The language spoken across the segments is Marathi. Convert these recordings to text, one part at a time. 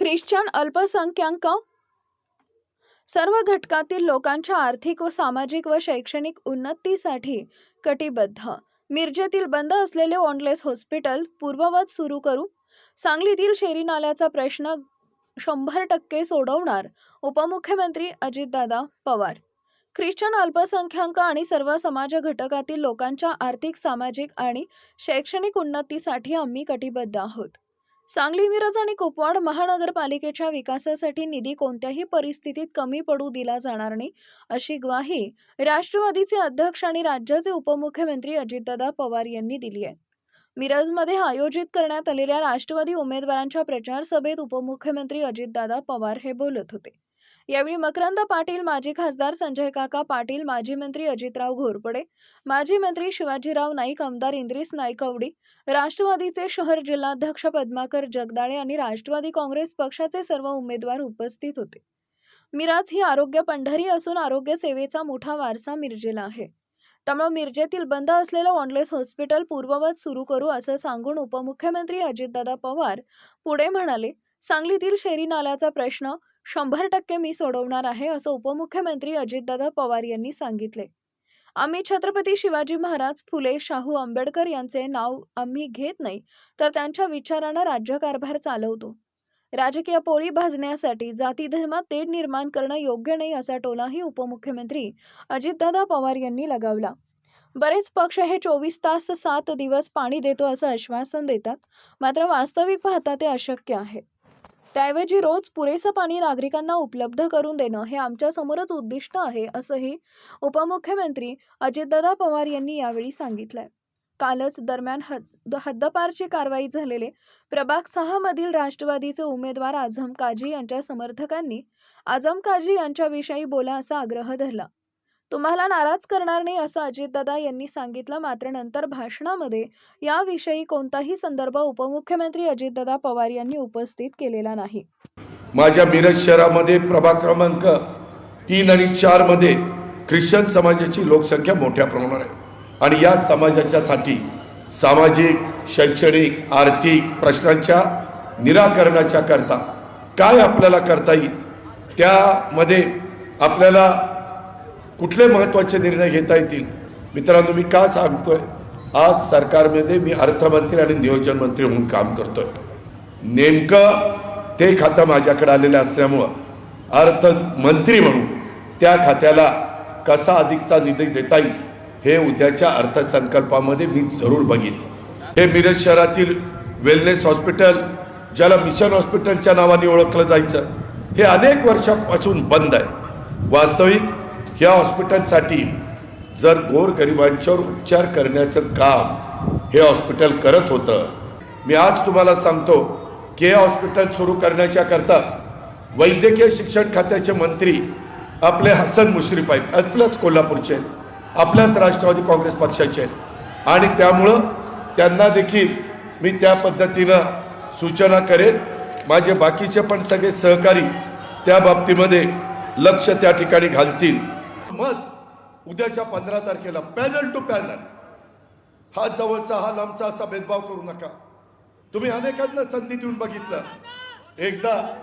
ख्रिश्चन अल्पसंख्याक सर्व घटकातील लोकांच्या आर्थिक व सामाजिक व शैक्षणिक उन्नतीसाठी कटिबद्ध. मिरजेतील बंद असलेले ऑनलेस हॉस्पिटल पूर्ववत सुरू करू. सांगलीतील शेरी नाल्याचा प्रश्न शंभर टक्के सोडवणार उपमुख्यमंत्री अजितदादा पवार. ख्रिश्चन अल्पसंख्याक आणि सर्व समाज घटकातील लोकांच्या आर्थिक सामाजिक आणि शैक्षणिक उन्नतीसाठी आम्ही कटिबद्ध आहोत. सांगली मिरज आणि कुपवाड महानगरपालिकेच्या विकासासाठी निधी कोणत्याही परिस्थितीत कमी पडू दिला जाणार नाही अशी ग्वाही राष्ट्रवादीचे अध्यक्ष आणि राज्याचे उपमुख्यमंत्री अजितदादा पवार यांनी दिली आहे. मिरजमध्ये आयोजित करण्यात आलेल्या राष्ट्रवादी उमेदवारांच्या प्रचार सभेत उपमुख्यमंत्री अजितदादा पवार हे बोलत होते. यावेळी मकरंद पाटील माजी खासदार संजय काका पाटील माजी मंत्री अजितराव घोरपडे माजी मंत्री शिवाजीराव नाईक आमदार इंद्रिस नाईकवडी राष्ट्रवादीचे शहर जिल्हाध्यक्ष पद्माकर जगदाळे आणि राष्ट्रवादी काँग्रेस पक्षाचे सर्व उमेदवार उपस्थित होते. मिराज ही आरोग्य पंढरी असून आरोग्य सेवेचा मोठा वारसा मिरजेला आहे. त्यामुळे मिरजेतील बंद असलेलं ऑनलेस हॉस्पिटल पूर्ववत सुरू करू असं सांगून उपमुख्यमंत्री अजितदादा पवार पुढे म्हणाले सांगलीतील शेरी नाल्याचा प्रश्न शंभर टक्के मी सोडवणार आहे असं उपमुख्यमंत्री अजितदादा पवार यांनी सांगितले. आम्ही छत्रपती शिवाजी महाराज फुले शाहू आंबेडकर यांचे नाव आम्ही घेत नाही तर त्यांच्या विचारानं राज्यकारभार चालवतो. राजकीय पोळी भाजण्यासाठी जाती धर्मात तेढ निर्माण करणं योग्य नाही असा टोलाही उपमुख्यमंत्री अजितदादा पवार यांनी लगावला. बरेच पक्ष हे चोवीस तास सात दिवस पाणी देतो असं आश्वासन देतात. मात्र वास्तविक पाहता ते अशक्य आहे. त्याऐवजी रोज पुरेसं पाणी नागरिकांना उपलब्ध करून देणं हे आमच्यासमोरच उद्दिष्ट आहे असंही उपमुख्यमंत्री अजितदादा पवार यांनी यावेळी सांगितलंय. कालच दरम्यान हद हद्दपारची कारवाई झालेले प्रभाग सहामधील राष्ट्रवादीचे उमेदवार आझम काजी यांच्या समर्थकांनी आझम काजी यांच्याविषयी बोला असा आग्रह धरला. तुम्हाला नाराज करणार नाही असं अजितदादा यांनी सांगितलं मात्र नंतर भाषणामध्ये याविषयी कोणताही संदर्भ उपमुख्यमंत्री अजितदादा पवार यांनी उपस्थित केलेला नाही. माझ्या मिरज शहरामध्ये प्रभाग क्रमांक तीन आणि चारमध्ये ख्रिश्चन समाजाची लोकसंख्या मोठ्या प्रमाणात आहे. आणि या समाजाच्यासाठी सामाजिक शैक्षणिक आर्थिक प्रश्नांच्या निराकरणाच्या करता काय आपल्याला करता येईल त्यामध्ये आपल्याला कुठले महत्त्वाचे निर्णय घेता येतील? मित्रांनो मी का सांगतोय? आज सरकारमध्ये मी अर्थमंत्री आणि नियोजन मंत्री म्हणून काम करतोय. नेमकं ते खातं माझ्याकडे आलेलं असल्यामुळं अर्थमंत्री म्हणून त्या खात्याला कसा अधिकचा निधी देता येईल हे उद्याच्या अर्थसंकल्पामध्ये मी जरूर बघीन. हे मिरज शहरातील वेलनेस हॉस्पिटल ज्याला मिशन हॉस्पिटलच्या नावाने ओळखलं जायचं हे अनेक वर्षापासून बंद आहे. वास्तविक ह्या हॉस्पिटलसाठी जर गोरगरिबांच्यावर उपचार करण्याचं काम हे हॉस्पिटल करत होतं मी आज तुम्हाला सांगतो की हे हॉस्पिटल सुरू करण्याच्या करता वैद्यकीय शिक्षण खात्याचे मंत्री आपले हसन मुश्रीफ आहेत आपल्याच कोल्हापूरचे आहेत. आपल्याच राष्ट्रवादी काँग्रेस पक्षाचे आहेत. आणि त्यामुळं त्यांना देखील मी त्या पद्धतीनं सूचना करेन. माझे बाकीचे पण सगळे सहकारी त्या बाबतीमध्ये लक्ष त्या ठिकाणी घालतील. मत उद्याच्या पंधरा तारखेला पॅनल टू पॅनल. हा जवळचा हा लांबचा असा भेदभाव करू नका. तुम्ही अनेकांना संधी देऊन बघितलं. एकदा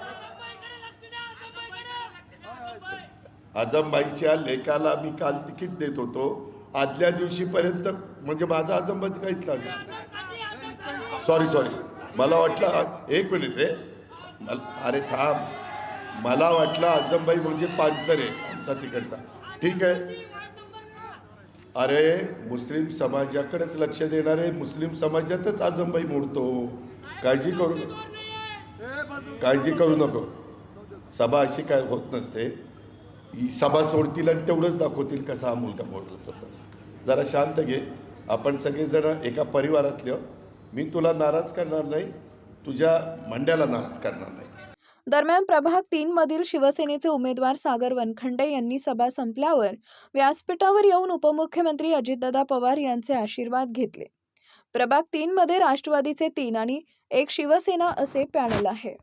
आजमबाईच्या लेखाला मी काल तिकीट देत होतो. आदल्या दिवशीपर्यंत म्हणजे माझा आजमबाई काहीच सॉरी सॉरी मला वाटलं एक मिनिट रे. अरे थांब. मला वाटलं आजमबाई म्हणजे पानसर आहे आमचा तिकडचा. ठीक आहे. अरे मुस्लिम समाजाकडेच लक्ष देणारे मुस्लिम समाजातच आजमबाई मोडतो. काळजी करू काळजी करू नको. सभा अशी काय होत नसते. ही सभा सोडतील आणि तेवढंच दाखवतील कसा हा मुलगा बोलत होता जरा शांत घे. आपण सगळेजण एका परिवारातले मी तुला नाराज करणार नाही. तुझ्या मंड्याला नाराज करणार नाही. दरम्यान प्रभाग तीन मधील शिवसेनेचे उमेदवार सागर वनखंडे यांनी सभा संपल्यावर व्यासपीठावर येऊन उपमुख्यमंत्री अजितदादा पवार यांचे आशीर्वाद घेतले. प्रभाग तीन मध्ये राष्ट्रवादीचे तीन आणि एक शिवसेना असे पॅनल आहे.